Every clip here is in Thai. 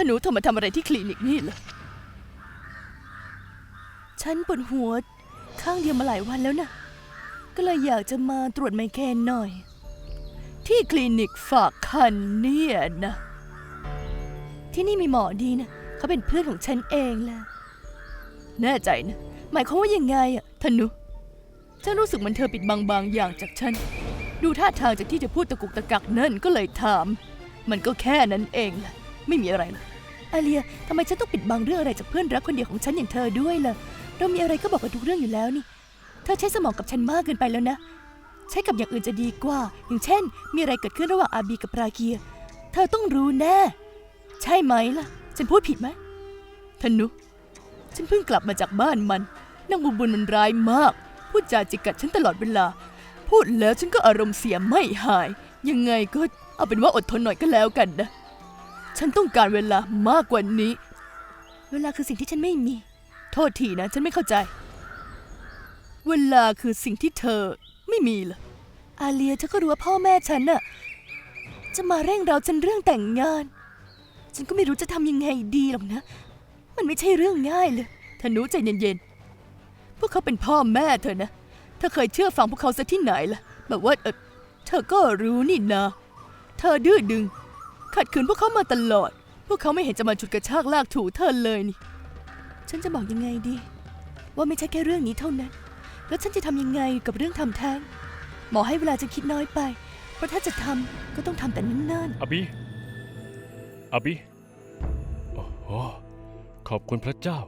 ถ้าหนูเธอมาทำอะไรที่คลินิกนี่เหรอฉันปวดหัว ข้างเดียวมาหลายวันแล้วนะ ก็เลยอยากจะมาตรวจไมเกรนหน่อย ที่คลินิกฝากคันเนี่ยนะ ที่นี่มีหมอดีนะ เขาเป็นเพื่อนของฉันเองแหละแน่ใจนะ หมายความว่ายังไงอะธนุฉันรู้สึกเหมันเธอปิดบังบางอย่างจากฉัน ดูท่าทางจากที่จะพูดตะกุกตะกักนั่นก็เลยถาม มันก็แค่นั้นเองแหละ ไม่มีอะไรหรอกอาเลียทำไมฉันต้องปิดบังเรื่องอะไรจากเพื่อนรักคนเดียวของฉันอย่างเธอด้วยล่ะ เรามีอะไรก็บอกกันทุกเรื่องอยู่แล้วนี่ เธอใช้สมองกับฉันมากเกินไปแล้วนะ ใช้กับอย่างอื่นจะดีกว่า อย่างเช่น มีอะไรเกิดขึ้นระหว่างอาบีกับปราเกีย เธอต้องรู้แน่ ใช่ไหมล่ะ ฉันพูดผิดไหมธนุ ฉันเพิ่งกลับมาจากบ้านมัน นางบุญบุญมันร้ายมาก พูดจาจิกกัดฉันตลอดเวลา พูดแล้วฉันก็อารมณ์เสียไม่หาย ยังไงก็เอาเป็นว่าอดทนหน่อยก็แล้วกันนะ ฉันต้องการเวลามากกว่านี้ เวลาคือสิ่งที่ฉันไม่มี โทษทีนะ ฉันไม่เข้าใจ เวลาคือสิ่งที่เธอไม่มีเหรออาเลียเธอก็รู้ว่าพ่อแม่ฉันน่ะจะมาเร่งเราฉันเรื่องแต่งงาน ฉันก็ไม่รู้จะทำยังไงดีหรอกนะ มันไม่ใช่เรื่องง่ายเลยธนุใจเย็นๆ พวกเขาเป็นพ่อแม่เธอนะ เธอเคยเชื่อฟังพวกเขาสักที่ไหนล่ะ แบบว่าเออเธอก็รู้นี่นะ เธอดื้อดึง ขัดขืนพวกเขามาตลอด พวกเขาไม่เห็นจะมาฉุดกระชากลากถูเธอเลยนี่ ฉันจะบอกยังไงดี ว่าไม่ใช่แค่เรื่องนี้เท่านั้น แล้วฉันจะทำยังไงกับเรื่องทำแท้งหมอให้เวลาจะคิดน้อยไป เพราะถ้าจะทำก็ต้องทำแต่เนิ่นอาบีอาบีโอ้โห ขอบคุณพระเจ้า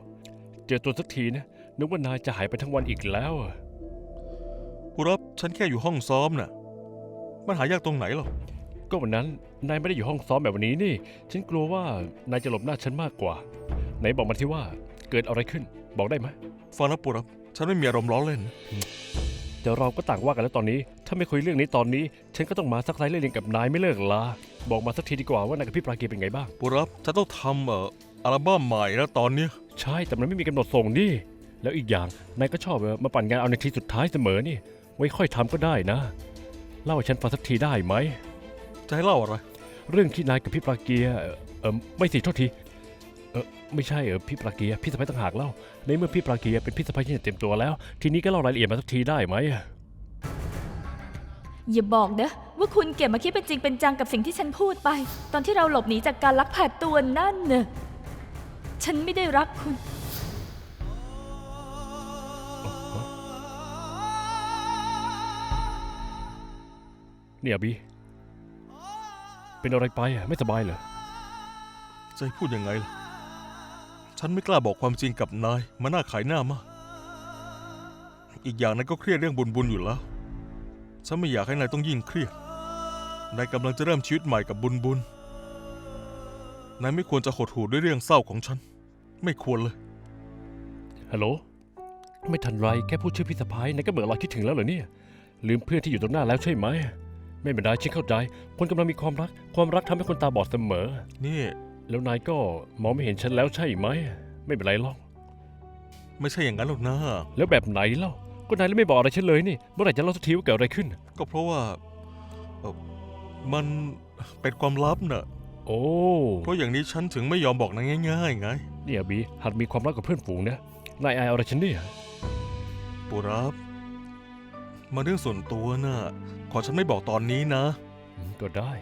เจอตัวสักทีนะ นึกว่านายจะหายไปทั้งวันอีกแล้วอะผู้รับฉันแค่อยู่ห้องซ้อมน่ะ มันหายากตรงไหนหรอ ก็วันนั้นนายไม่ได้อยู่ห้องซ้อมแบบวันนี้นี่ ฉันกลัวว่านายจะหลบหน้าฉันมากกว่า ไหนบอกมาที่ว่าเกิดอะไรขึ้น บอกได้ไหมฟังนะผู้รับ ฉันไม่มีอารมณ์ร้อนเล่น เดี๋ยวเราก็ต่างว่ากันแล้วตอนนี้ ถ้าไม่คุยเรื่องนี้ตอนนี้ ฉันก็ต้องมาซักไซเรื่องกับนายไม่เลิกลา บอกมาสักทีดีกว่าว่านายกับพี่ปรากีเป็นไงบ้างผู้รับ ฉันต้องทำเอ่ออัลบั้มใหม่แล้วตอนเนี้ยใช่แต่มันไม่มีกำหนดส่งนี่ แล้วอีกอย่างนายก็ชอบเออมาปั่นงานเอาในทีสุดท้ายเสมอนี่ ไว้ค่อยทำก็ได้นะ เล่าให้ฉันฟังสักทีได้ไหม จะให้เล่าอะไร เรื่องที่นายกับพี่ปราเกียเอ่อเออไม่สิโทษทีเออไม่ใช่เออพี่ปราเกียพี่สะพ้ายต่างหากเล่า ในเมื่อพี่ปราเกียเป็นพี่สะพ้ายที่เต็มตัวแล้ว ทีนี้ก็เล่ารายละเอียดมาสักทีได้ไหมอย่าบอกนะว่าคุณเก็บมาคิดเป็นจริงเป็นจังกับสิ่งที่ฉันพูดไป ตอนที่เราหลบหนีจากการลักพาตัวนั่นเน่ะฉันไม่ได้รักคุณ เนี่ยบี เป็นอะไรไปอะไม่สบายเหรอจะให้พูดยังไงล่ะ ฉันไม่กล้าบอกความจริงกับนาย มันน่าขายหน้ามาก อีกอย่างนายก็เครียดเรื่องบุญบุญอยู่แล้ว ฉันไม่อยากให้นายต้องยิ่งเครียด นายกำลังจะเริ่มชีวิตใหม่กับบุญบุญ นายไม่ควรจะหดหู่ด้วยเรื่องเศร้าของฉัน ไม่ควรเลย ฮัลโหล ไม่ทันไรแค่พูดชื่อพี่สะพ้ายนายก็เบื่อลอยคิดถึงแล้วเหรอเนี่ย ลืมเพื่อนที่อยู่ตรงหน้าแล้วใช่ไหม ไม่เป็นไรฉันเข้าใจ คนกำลังมีความรัก ความรักทำให้คนตาบอดเสมอ นี่แล้วนายก็มองไม่เห็นฉันแล้วใช่ไหม ไม่เป็นไรหรอก ไม่ใช่อย่างนั้นหรอกนะแล้วแบบไหนเล่าก็นายแล้วไม่บอกอะไรฉันเลยนี่ เมื่อไหร่จะเล่าสักทีว่าเกิดอะไรขึ้น ก็เพราะว่าเอ่อมันเป็นความลับน่ะ โอ้เพราะอย่างนี้ฉันถึงไม่ยอมบอกนายง่ายๆไงเนี่ยบีหัดมีความรักกับเพื่อนฝูงนะนายอายอะไรฉันเนี่ยปูรับ มาเรื่องส่วนตัวน่ะ ขอฉันไม่บอกตอนนี้นะ อืมก็ได้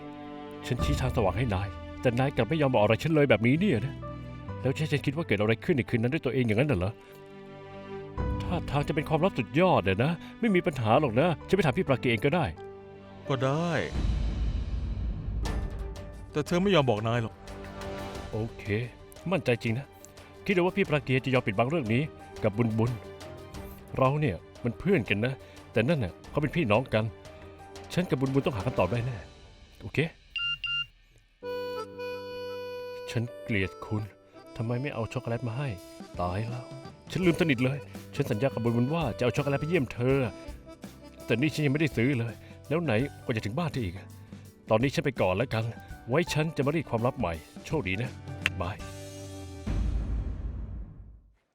ฉันชี้ทางสว่างให้นาย แต่นายกลับไม่ยอมบอกอะไรฉันเลยแบบนี้เนี่ยนะ แล้วใช่ฉันคิดว่าเกิดอะไรขึ้นในคืนนั้นด้วยตัวเองอย่างนั้นน่ะเหรอถ้าทางจะเป็นความลับสุดยอดเนี่ยนะ ไม่มีปัญหาหรอกนะจะไปถามพี่ปราเกเองก็ได้ ก็ได้ แต่เธอไม่ยอมบอกนายหรอก โอเค มั่นใจจริงนะ คิดดูว่าพี่ปราเกียจะยอมปิดบังเรื่องนี้กับบุญบุญ เราเนี่ยมันเพื่อนกันนะ แต่นั่นเน่ะเขาเป็นพี่น้องกัน ฉันกับบุญบุญต้องหาคำตอบได้แน่ โอเค ฉันเกลียดคุณทำไมไม่เอาช็อกโกแลตมาให้ ตายแล้ว ฉันลืมสนิทเลย ฉันสัญญากับบุญบุญว่าจะเอาช็อกโกแลตไปเยี่ยมเธอ แต่นี่ฉันยังไม่ได้ซื้อเลย แล้วไหนกว่าจะถึงบ้านเธออีก ตอนนี้ฉันไปก่อนแล้วกัน ไว้ฉันจะมารีดความลับใหม่ โชคดีนะ บาย